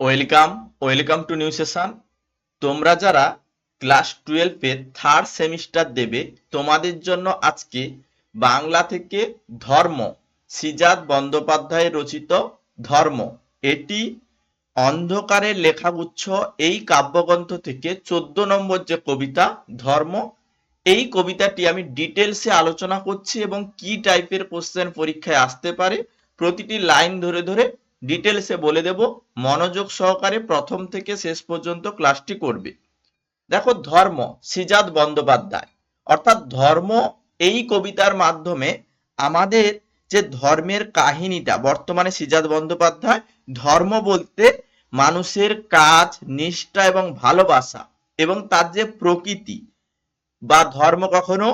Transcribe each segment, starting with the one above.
Welcome welcome to new session তোমরা যারা class টুয়েলভে থার্ড সেমিস্টার দেবে, তোমাদের জন্য আজকে বাংলা থেকে ধর্ম সিজাত বন্দ্যোপাধ্যায় রচিত ধর্ম। এটি অন্ধকারের লেখাগুচ্ছ, এই কাব্যগ্রন্থ থেকে চোদ্দ নম্বর যে কবিতা, ধর্ম, এই কবিতাটি আমি ডিটেলসে আলোচনা করছি এবং কি টাইপের কোশ্চেন পরীক্ষায় আসতে পারে, প্রতিটি লাইন ধরে ধরে ডিটেলসে বলে দেব, মনোযোগ সহকারে প্রথম থেকে শেষ পর্যন্ত ক্লাসটি করবে। দেখো, ধর্ম সিজাত বন্দ্যোপাধ্যায়। অর্থাৎ ধর্ম এই কবিতার মাধ্যমে আমাদের যে ধর্মের কাহিনীটা, বর্তমানে সিজাত বন্দ্যোপাধ্যায়, ধর্ম বলতে মানুষের কাজ, নিষ্ঠা এবং ভালোবাসা এবং তার যে প্রকৃতি বা ধর্ম কখনো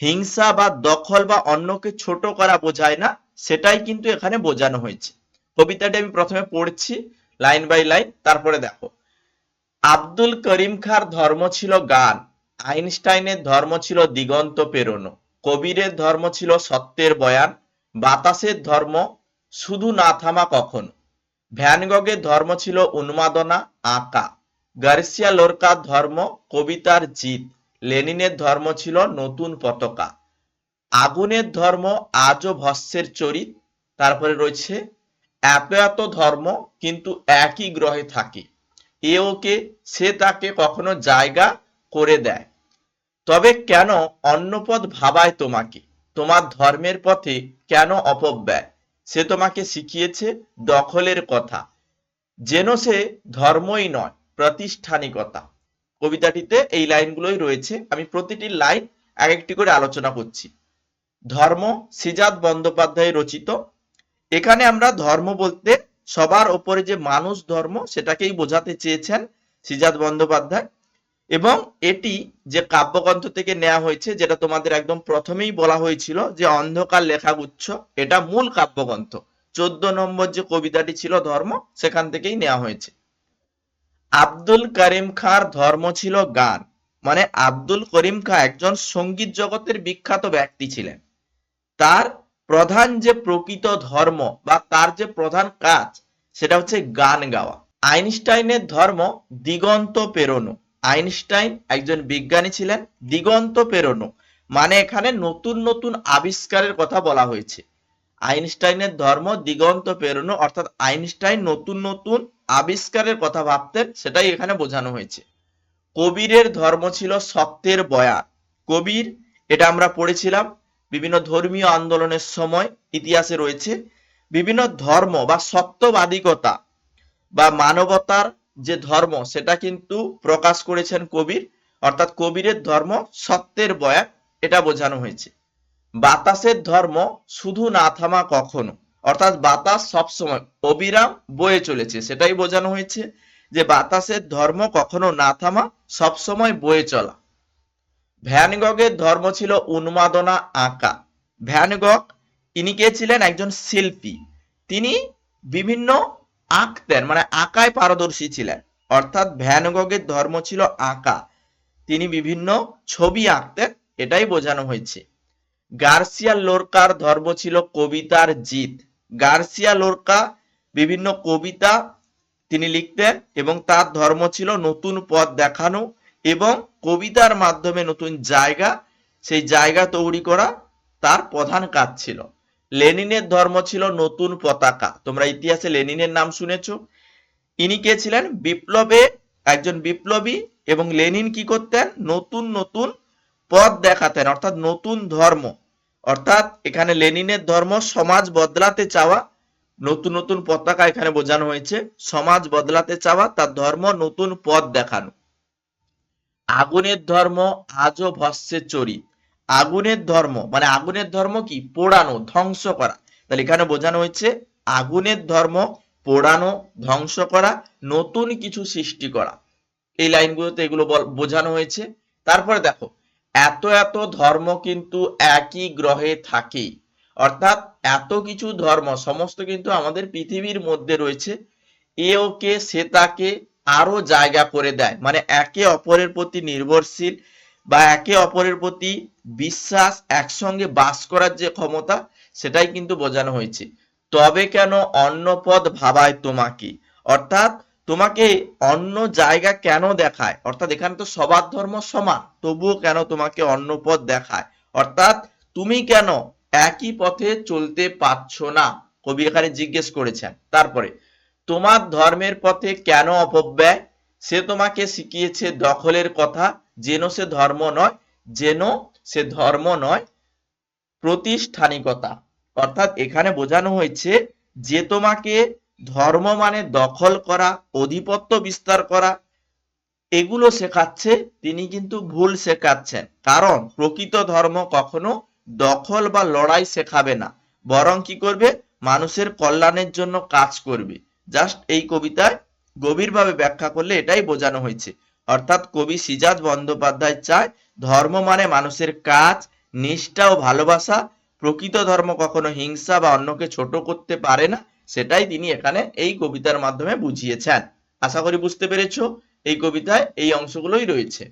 হিংসা বা দখল বা অন্যকে ছোট করা বোঝায় না, সেটাই কিন্তু এখানে বোঝানো হয়েছে। কবিতাটি আমি প্রথমে পড়ছি, লাইন বাই লাইন, তারপরে দেখো। আব্দুল করিম খার ধর্ম ছিল গান, আইনস্টাইনের ধর্ম ছিল দিগন্ত পেরোনো, কবিরের ধর্ম ছিল সত্যের বয়ান, বাতাসের ধর্ম শুধু না থামা কখনো। ভ্যানগগের ধর্ম ছিল উন্মাদনা, আঁকা। গার্সিয়া লোরকার ধর্ম কবিতার জিত, লেনিনের ধর্ম ছিল নতুন পতাকা। আগুনের ধর্ম আজও ভস্যের চরিত, তারপরে রয়েছে এত এত ধর্ম কিন্তু একই গ্রহে থাকে। এ ওকে, সে তাকে কখনো জায়গা করে দেয়। তবে কেন অন্নপদ ভাবায় তোমাকে? তোমার ধর্মের পথে কেন অপব্যয়? সে তোমাকে শিখিয়েছে দখলের কথা। যেন সে ধর্মই নয়, প্রাতিষ্ঠানিকতা। কবিতাটিতে এই লাইনগুলোই রয়েছে। আমি প্রতিটি লাইন এক একটি করে আলোচনা করছি। ধর্ম সিজাত বন্দ্যোপাধ্যায় রচিত এখানে আমরা ধর্ম বলতে সবার ওপরে যে মানুষ ধর্ম সেটাকেই বোঝাতে চেয়েছেন সিজাত বন্দ্যোপাধ্যায়। এবং এটি যে কাব্যগ্রন্থ থেকে নেওয়া হয়েছে, যেটা তোমাদের একদম প্রথমেই বলা হয়েছিল যে অন্ধকার লেখাগুচ্ছ, এটা মূল কাব্যগ্রন্থ। চোদ্দ নম্বর যে কবিতাটি ছিল ধর্ম, সেখান থেকেই নেওয়া হয়েছে। আব্দুল করিম খাঁর ধর্ম ছিল গান। মানে আব্দুল করিম খাঁ একজন সংগীত জগতের বিখ্যাত ব্যক্তি ছিলেন। তার প্রধান যে প্রকৃত ধর্ম বা তার যে প্রধান কাজ, সেটা হচ্ছে গান গাওয়া। আইনস্টাইনের ধর্ম দিগন্ত পেরোনো। আইনস্টাইন একজন বিজ্ঞানী ছিলেন, দিগন্ত পেরোনো। মানে এখানে নতুন নতুন আবিষ্কারের কথা বলা হয়েছে। আইনস্টাইনের ধর্ম দিগন্ত পেরোনো, অর্থাৎ আইনস্টাইন নতুন নতুন আবিষ্কারের কথা ভাবতেন, সেটাই এখানে বোঝানো হয়েছে। কবিরের ধর্ম ছিল সত্যের বয়ান। কবির, এটা আমরা পড়েছিলাম বিভিন্ন ধর্মীয় আন্দোলনের সময় ইতিহাসে রয়েছে বিভিন্ন ধর্ম বা সত্যবাদিকতা বা মানবতার যে ধর্ম, সেটা কিন্তু প্রকাশ করেছেন কবির। অর্থাৎ কবিরের ধর্ম সত্যের বয়ান, এটা বোঝানো হয়েছে। বাতাসের ধর্ম শুধু না থামা কখনো। অর্থাৎ বাতাস সবসময় অবিরাম বয়ে চলেছে, সেটাই বোঝানো হয়েছে যে বাতাসের ধর্ম কখনো না থামা সবসময় বয়ে চলা। ভ্যানগগের ধর্ম ছিল উন্মাদনা আঁকা। ভ্যানগগ ইনি কে ছিলেন? একজন শিল্পী। তিনি বিভিন্ন আঁকতেন মানে আঁকায় পারদর্শী ছিলেন। অর্থাৎ ভ্যানগগের ধর্ম ছিল আঁকা। তিনি বিভিন্ন ছবি আঁকতেন, এটাই বোঝানো হয়েছে। গার্সিয়া লোরকার ধর্ম ছিল কবিতার জিত। গার্সিয়া লোরকা বিভিন্ন কবিতা তিনি লিখতেন এবং তার ধর্ম ছিল নতুন পথ দেখানো এবং কবিতার মাধ্যমে নতুন জায়গা, সেই জায়গা তৈরি করা তার প্রধান কাজ ছিল। লেনিনের ধর্ম ছিল নতুন পতাকা। তোমরা ইতিহাসে লেনিনের নাম শুনেছো। ইনি কে ছিলেন? বিপ্লবে, একজন বিপ্লবী এবং লেনিন কি করতেন? নতুন নতুন পথ দেখাতেন, অর্থাৎ নতুন ধর্ম। অর্থাৎ এখানে লেনিনের ধর্ম সমাজ বদলাতে চাওয়া, নতুন নতুন পতাকা এখানে বোঝানো হয়েছে। সমাজ বদলাতে চাওয়া, তার ধর্ম নতুন পথ দেখানো। আগুনের ধর্ম আজও ভস্যের চরি আগুনের ধর্ম মানে আগুনের ধর্ম কি? পোড়ানো, ধ্বংস করা। তাহলে এখানে বোঝানো হয়েছে, আগুনের ধর্ম পোড়ানো, ধ্বংস করা, নতুন কিছু সৃষ্টি করা। এই লাইনগুলোতে এগুলো বোঝানো হয়েছে। তারপরে দেখো, এত এত ধর্ম কিন্তু একই গ্রহে থাকে। অর্থাৎ এত কিছু ধর্ম, সমস্ত কিন্তু আমাদের পৃথিবীর মধ্যে রয়েছে। এ ওকে সে তাকে আরও জায়গা করে দেয়। মানে একে অপরের প্রতি নির্ভরশীল বা একে অপরের প্রতি বিশ্বাস একসঙ্গে বাস করার যে ক্ষমতা, সেটাই কিন্তু বোঝানো হয়েছে। তবে কেন অন্য পদ ভাবায় তোমাকে? অর্থাৎ তোমাকে অন্য জায়গা কেন দেখায়? অর্থাৎ এখানে তো সবার ধর্ম সমান, তবুও কেন তোমাকে অন্য পথ দেখায়? অর্থাৎ তুমি কেন একই পথে চলতে পারছ না? কবি এখানে জিজ্ঞেস করেছেন। তারপরে তোমার ধর্মের পথে কেন অপব্যয়? সে তোমাকে শিখিয়েছে দখলের কথা, যেন সে ধর্ম নয়, যেন সে ধর্ম নয়, প্রতিষ্ঠানিকতা। অর্থাৎ এখানে বোঝানো হয়েছে যে তোমাকে ধর্ম মানে দখল করা অধিপত্য বিস্তার করা, এগুলো শেখাচ্ছে, তিনি কিন্তু ভুল শেখাচ্ছেন। কারণ প্রকৃত ধর্ম কখনো দখল বা লড়াই শেখাবে না, বরং কি করবে? মানুষের কল্যাণের জন্য কাজ করবে। জাস্ট এই কবিতায় গভীরভাবে ব্যাখ্যা করলে এটাই বোঝানো হয়েছে। অর্থাৎ কবি সিজাত বন্দ্যোপাধ্যায় চায়, ধর্ম মানে মানুষের কাজ, নিষ্ঠা ও ভালোবাসা। প্রকৃত ধর্ম কখনো হিংসা বা অন্যকে ছোট করতে পারে না, সেটাই তিনি এখানে এই কবিতার মাধ্যমে বুঝিয়েছেন। আশা করি বুঝতে পেরেছ, এই কবিতায় এই অংশগুলোই রয়েছে।